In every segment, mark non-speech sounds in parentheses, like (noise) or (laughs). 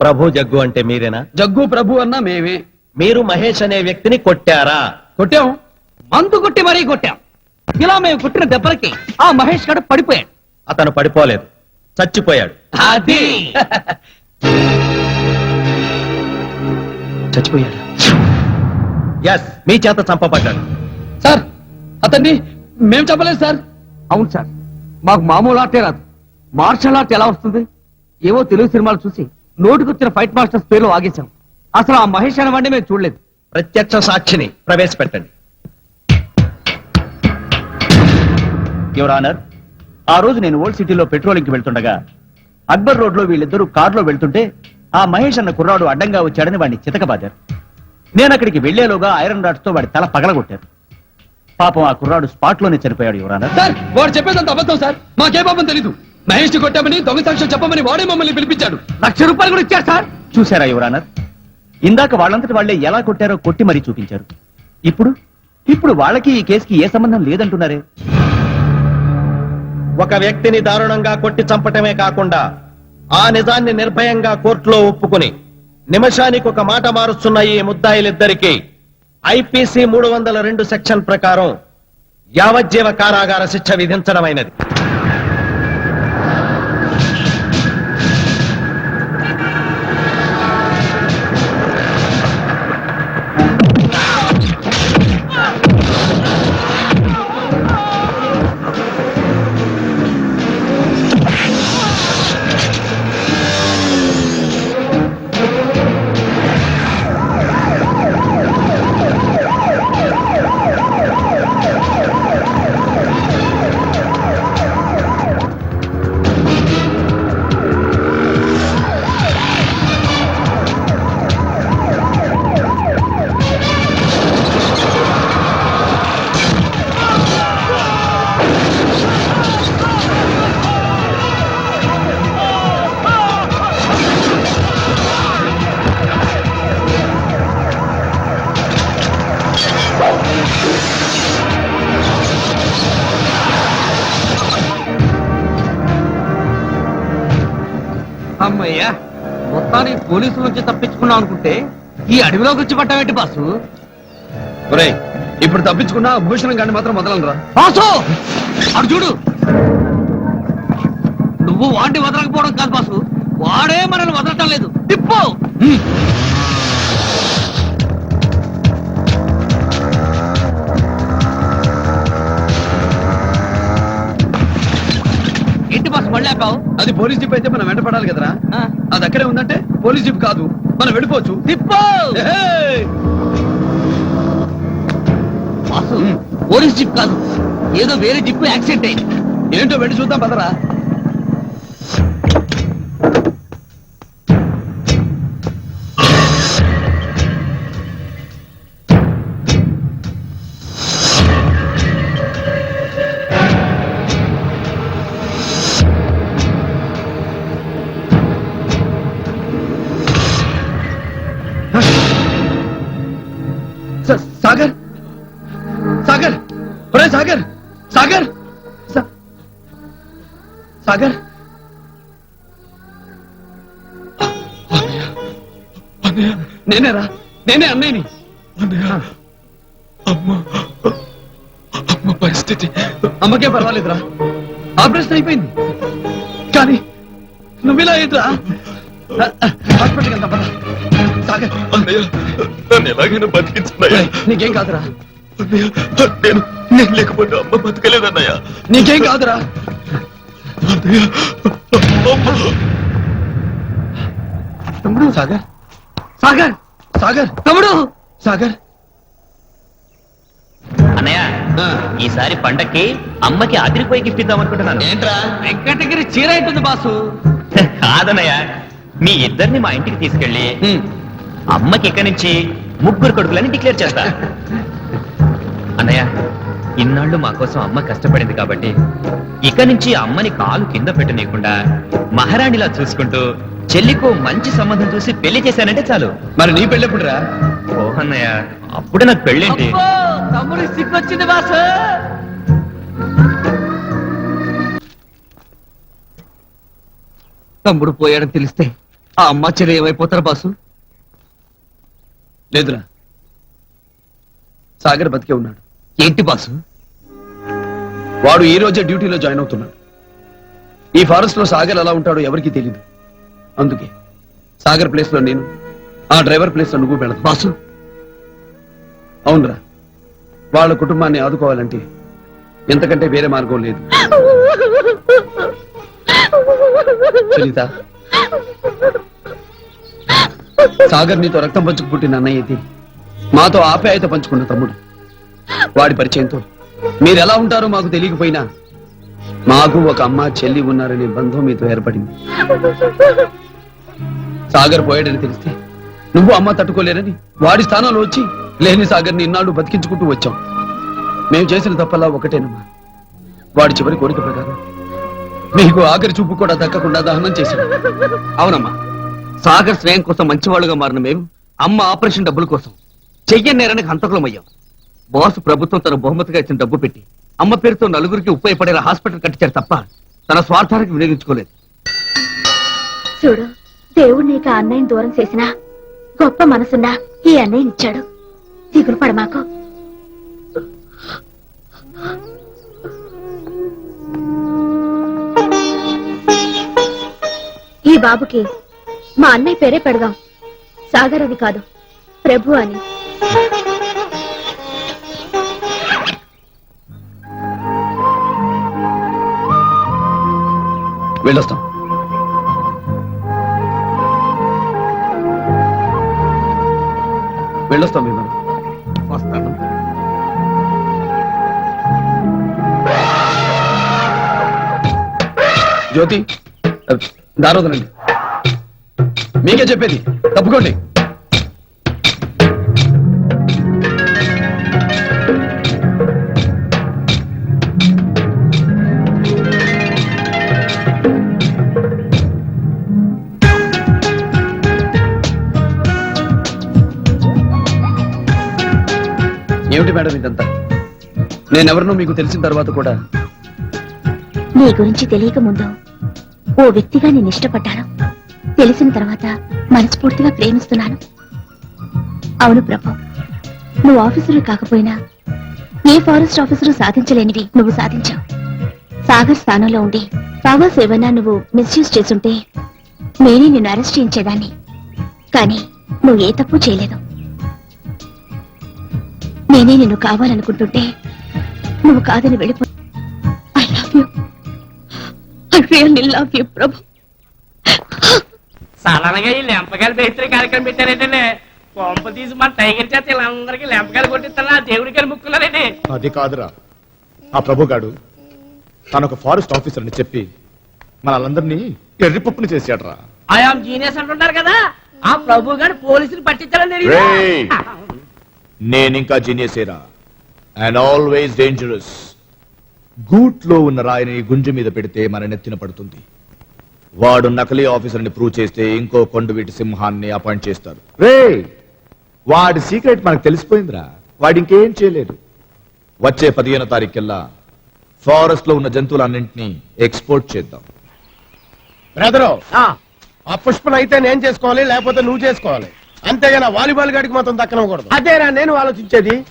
ప్రభు jug అంటే మీరేనా? Jug ప్రభు అన్న మేమే. మీరు మహేష్ అనే వ్యక్తిని కొట్టారా? కొట్టాం. మందు కొట్టి మరీ కొట్టాం. ఇలా మేము కొట్టిన దెబ్బలకి ఆ మహేష్ గడు పడిపోయాడు. అతను పడిపోలేదు. చచ్చిపోయాడు. అది. చచ్చిపోయాడు. ఎస్ మీ చేత చంపబడ్డాడు. సార్ అతన్ని మేము చెప్పలేదు సార్. అవును సార్ మాకు మామూలు ఆర్టే రాదు. మార్షల్ ఆర్ట్ ఎలా వస్తుంది? ఏవో తెలుగు సినిమాలు చూసి నోటికొచ్చిన ఫైట్ మాస్టర్స్ పేర్లు ఆగేశాం. అసలు ఆ మహేష్ అనేవాడిని మేము చూడలేదు. ప్రత్యక్ష సాక్షిని ప్రవేశపెట్టండి. యువర్ ఆనర్ ఆ రోజు నేను ఓల్డ్ సిటీలో పెట్రోలింగ్కి వెళ్తుండగా అక్బర్ రోడ్లో వీళ్ళిద్దరూ కారులో వెళ్తుంటే ఆ మహేష్ అన్న కుర్రాడు అడ్డంగా వచ్చాడని వాడిని చితకబాదారు. నేను అక్కడికి వెళ్ళేలోగా ఐరన్ రాడ్స్తో వాడి తల పగలగొట్టారు. పాపం ఆ కుర్రాడు స్పాట్లోనే చనిపోయాడు యువర్ ఆనర్. సార్ వాడు చెప్పేదంత అబద్ధం సార్. మాకే పాపం తెలీదు. మహేష్ కొట్టామని దొంగ సాక్ష్యం చెప్పమని వాడే మమ్మల్ని పిలిపించాడు. లక్ష రూపాయలు కూడా ఇచ్చారు సార్. చూశారా యువర్ ఆనర్? ఇందాక వాళ్ళంతటి వాళ్ళే ఎలా కొట్టారో కొట్టి మరీ చూపించారు. ఇప్పుడు? ఇప్పుడు వాళ్ళకి ఈ కేసుకి ఏ సంబంధం లేదంటున్నారే? ఒక వ్యక్తిని దారుణంగా కొట్టి చంపటమే కాకుండా ఆ నిజాన్ని నిర్భయంగా కోర్టులో ఒప్పుకుని నిమిషానికి ఒక మాట మారుస్తున్న ఈ ముద్దాయిలిద్దరికీ ఐపీసీ మూడు వందల రెండు సెక్షన్ ప్రకారం యావజ్జీవ కారాగార శిక్ష విధించడమైనది. అమ్మయ్యా మొత్తానికి పోలీసుల నుంచి తప్పించుకున్నాం అనుకుంటే ఈ అడవిలోకి వచ్చి పట్టామేంటి బాసు? ఒరేయ్ ఇప్పుడు తప్పించుకున్నా భూషణం గాని మాత్రం వదలనరా బాసు అడు చూడు. నువ్వు వాడిని వదలకపోవడం కాదు బాసు. వాడే మనల్ని వదలటం లేదు. తిప్పు. అది పోలీస్ జీప్ అయితే మనం వెంట పడాలి కదరా. అది అక్కడే ఉందంటే పోలీస్ జీప్ కాదు. మనం వెళ్ళిపోవచ్చు. పోలీస్ జిప్ కాదు. ఏదో వేరే జిప్ యాక్సిడెంట్ అయింది. ఏంటో వెళ్ళి చూద్దాం పదరా. సాగర్. నేనేరా నేనే అన్నయ్యని. అమ్మ. పరిస్థితి. అమ్మకే పర్వాలేదురా. ఆపరేషన్ అయిపోయింది. కానీ నువ్విలా ఏంట్రా హాస్పిటల్కి వెళ్తా పద. సాగర్. అన్నయ్య నన్ను ఎలాగైనా బతికించన్నయ్య నీకేం కాదురా. నేను నేను లేకపోతే అమ్మ బతకలేదన్నయ్య. నీకేం కాదురా. అమ్మ తమ్ముడు సాగర్. సాగర్ సాగర్. తమ్ముడు! సాగర్. అన్నయ్య. ఈసారి పండక్కి అమ్మకి అదిరిపోయి గిఫ్ట్ ఇద్దాం అనుకుంటున్నాను. ఏంట్రా? వెంకటగిరి చీర ఉంటుంది బాసు? కాదన్నయ్య మీ ఇద్దరిని మా ఇంటికి తీసుకెళ్ళి. అమ్మకి ఇక్కడి నుంచి ముగ్గురు కొడుకులని డిక్లేర్ చేస్తా. (laughs) అన్నయ్య ఇన్నాళ్ళు మా కోసం అమ్మ కష్టపడింది కాబట్టి ఇక నుంచి అమ్మని కాలు కింద పెట్టనీయకుండా మహారాణిలా చూసుకుంటూ చెల్లికో మంచి సంబంధం చూసి పెళ్ళి చేశానంటే చాలు. మరి నీ పెళ్ళెప్పుడురా ఓహన్నయ్య అప్పుడే నాకు పెళ్ళేంటి? తమ్ముడి సిగ్గొచ్చింది బాసు తమ్ముడు పోయాడని తెలిస్తే ఆ అమ్మ చెల్లి ఏమైపోతారు బాసు? లేదురా. సాగర్ బతికే ఉన్నాడు. ఏంటి బాసు? వాడు ఈ రోజే డ్యూటీలో జాయిన్ అవుతున్నాడు. ఈ ఫారెస్ట్లో సాగర్ ఎలా ఉంటాడో ఎవరికీ తెలియదు అందుకే సాగర్ ప్లేస్లో నేను ఆ డ్రైవర్ ప్లేస్లో నువ్వు వెళదు బాసు. అవునరా. వాళ్ళ కుటుంబాన్ని ఆదుకోవాలంటే ఎంతకంటే వేరే మార్గం లేదు. సునీత సాగర్ నీతో రక్తం పంచుకు పుట్టిన అన్నయ్య అయితే మాతో ఆప్యాయత పంచుకున్న తమ్ముడు. వాడి పరిచయంతో మీరు ఎలా ఉంటారో మాకు తెలియకపోయినా మాకు ఒక అమ్మ చెల్లి ఉన్నారనే బంధం మీతో ఏర్పడింది. సాగర్ పోయాడని తెలిస్తే నువ్వు అమ్మ తట్టుకోలేరని వాడి స్థానంలో వచ్చి లేని సాగర్ని ఇన్నాళ్ళు బతికించుకుంటూ వచ్చాం. మేము చేసిన తప్పలా ఒకటేనమ్మా. వాడి చివరి కోరిక ప్రకారం మీకు ఆఖరి చూపు కూడా దక్కకుండా దహనం చేశాడు అవునమ్మా. సాగర్ స్నేహం కోసం మంచివాళ్ళుగా మారిన మేము అమ్మ ఆపరేషన్ డబ్బుల కోసం చెయ్యని నేరానికి హంతకులం అయ్యాం బాస్ ప్రభుత్వం తన బహుమతిగా ఇచ్చిన డబ్బు పెట్టి అమ్మ పేరుతో నలుగురికి ఉపయోగపడేలా హాస్పిటల్ కట్టించారు తప్ప తన స్వార్థానికి వినియోగించుకోలేదు. చూడు దేవుడు నీకు అన్నయ్యని దూరం చేసినా గొప్ప మనసున్నా ఈ అన్నయ్యని ఇచ్చాడు దిగులు పడమాకు ఈ బాబుకి మా అన్నయ్య పేరే పెడదాం. సాగర్ అని కాదు ప్రభు అని. వెళ్ళొస్తాం. వెళ్ళొస్తాం విమానం వస్తాను. జ్యోతి దారోదనండి మీకే చెప్పేది తప్పుకోండి. నేనెవరినో మీకు తెలిసిన తర్వాత కూడా. నీ గురించి తెలియక ముందు ఓ వ్యక్తిగా నేను ఇష్టపడ్డాను. తెలిసిన తర్వాత మనస్ఫూర్తిగా ప్రేమిస్తున్నాను. అవును ప్రభు నువ్వు ఆఫీసరు కాకపోయినా ఏ ఫారెస్ట్ ఆఫీసరు సాధించలేనివి నువ్వు సాధించావు. సాగర్ స్థానంలో ఉండి పవర్స్ ఏమైనా నువ్వు మిస్యూజ్ చేసుంటే నేనే నిన్ను అరెస్ట్ చేయించేదాన్ని. కానీ నువ్వు ఏ తప్పు చేయలేదు. నేనే నిన్ను కావాలనుకుంటుంటే నువ్వు కాదని వెళ్ళిపో. I love you I really love you Prabhu. సాధారణంగా ఈ లెంపకాయలు బేస్త్రీ కార్యక్రమం పెట్టారేంటండి? కొంప తీసి మన టైగర్ చేత వీళ్ళందరికీ లెంపకాయలు కొట్టిస్తున్నా దేవుడికి ముక్కున్నారండి అది కాదురా. ఆ ప్రభుగాడు తను ఒక ఫారెస్ట్ ఆఫీసర్ అని చెప్పి మనల్ందరినీ ఎర్రిపప్పుని చేశాడ్రా. ఆయాం జీనియస్ అంటుంటారు కదా? ఆ ప్రభు గారు పోలీసులు పట్టించాలని రేయ్! నేనింకా జీనియసేరా అండ్ ఆల్వేస్ డేంజరస్ గూట్లో ఉన్న రాయిని గుంజు మీద పెడితే మన నెత్తిన పడుతుంది. వాడు నకలీ ఆఫీసర్ని ప్రూవ్ చేస్తే ఇంకో కొండవీటి సింహాన్ని అపాయింట్ చేస్తారు. రే వాడి సీక్రెట్ మనకు తెలిసిపోయిందిరా. వాడు ఇంకేం చేయలేదు. వచ్చే పదిహేనో తారీఖుల్లా ఫారెస్ట్లో ఉన్న జంతువులన్నింటినీ ఎక్స్పోర్ట్ చేద్దాం. బ్రదరు ఆ. పుష్పను అయితే నేను చేసుకోవాలి లేకపోతే నువ్వు చేసుకోవాలి. అంతేగాని వాలీబాల్ గాడికి మాత్రం దక్కనకూడదు అదేరా నేను ఆలోచించేది.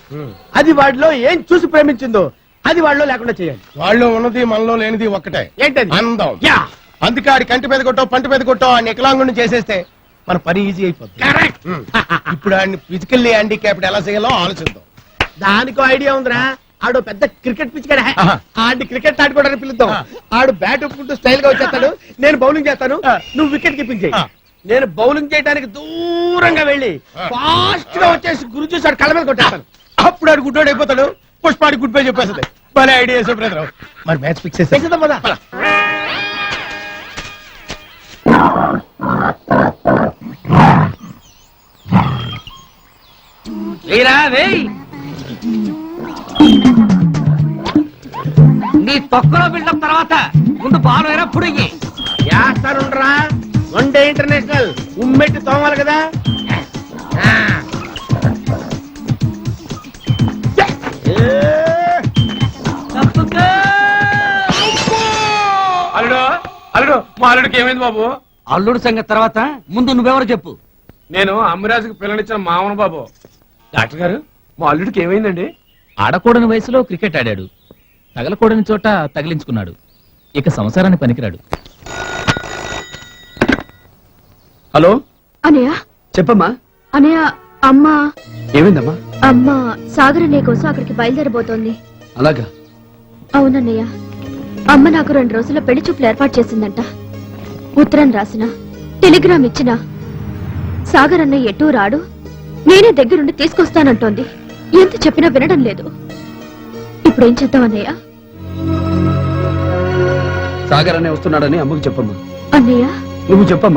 అది వాడిలో ఏం చూసి ప్రేమించిందో అది వాడిలో లేకుండా చేయాలి. వాళ్ళు ఉన్నది మనలో లేనిది ఒక్కటే. ఏంటది? అందం. యా. అందుకే ఆడి కంటి మీద కొట్టో పంట మీద కొట్టో ఆ నికలాంగుని చేసేస్తే మన పని ఈజీ అయిపోతుంది. ఇప్పుడు ఆడిని ఫిజికల్లీ హ్యాండిక్యాప్డ్ ఎలా చేయాలో ఆలోచిద్దాం. దానికో ఐడియా ఉందిరా. ఆడు పెద్ద క్రికెట్ పిచ్ కదా ఆహా. ఆడి క్రికెట్ ఆడుకోవడానికి పిలుద్దాం. ఆడు బ్యాట్ ఒప్పుకుంటూ స్టైల్గా వచ్చేస్తాడు నేను బౌలింగ్ చేస్తాను. నువ్వు వికెట్ కీపింగ్ చేయి. నేను బౌలింగ్ చేయడానికి దూరంగా వెళ్ళి ఫాస్ట్గా వచ్చేసి గురు చూసి ఆడు కళ్ళ మీద కొట్టేస్తాను. అప్పుడు ఆడు గుడ్డోడు అయిపోతాడు. పుష్పాడి గుడ్ బై చెప్పేస్తుంది. భలే ఐడియా బ్రదర్ మరి మ్యాచ్ ఫిక్స్ చేసి చేసేద్దాం నీ తొక్కలో బిల్డప్ తర్వాత ముందు బాలు అయినా పుడిగి. చేస్తానుండ్రా వన్ డే ఇంటర్నేషనల్ ఉమ్మెట్టి తోమాలి కదా. అల్లుడు అల్లుడు మా అల్లుడికి ఏమైంది బాబు? అల్లుడు సంగతి తర్వాత ముందు నువ్వెవరో చెప్పు. నేను అమ్మరాజుకి పిల్లనిచ్చిన మామన బాబు. డాక్టర్ గారు మా అల్లుడికి ఏమైందండి? ఆడకూడని వయసులో క్రికెట్ ఆడాడు. తగలకూడని చోట తగిలించుకున్నాడు. ఇక సంసారానికి పనికిరాడు. హలో? అనయ్య? చెప్పమ్మా. అనయ్య అమ్మ. ఏమైందమ్మా? అమ్మ సాగర్ అన్నయ్య కోసం అక్కడికి బయలుదేరబోతోంది. అలాగా? అవునన్నయ్య. అమ్మ నాకు రెండు రోజుల్లో పెళ్ళి చూపులు ఏర్పాటు చేసిందంట. ఉత్తరం రాసిన టెలిగ్రామ్ ఇచ్చిన. సాగర్ అన్నయ్య ఎటూ రాడు. నేనే దగ్గరుండి తీసుకొస్తానంటోంది. ఎంత చెప్పినా వినడం లేదు. ఇప్పుడేం చేద్దాం అన్నయ్య? సాగర్ అనే వస్తున్నాడని అమ్మకు చెప్పమ్మా. అన్నయ్య? నువ్వు చెప్పమ్మా.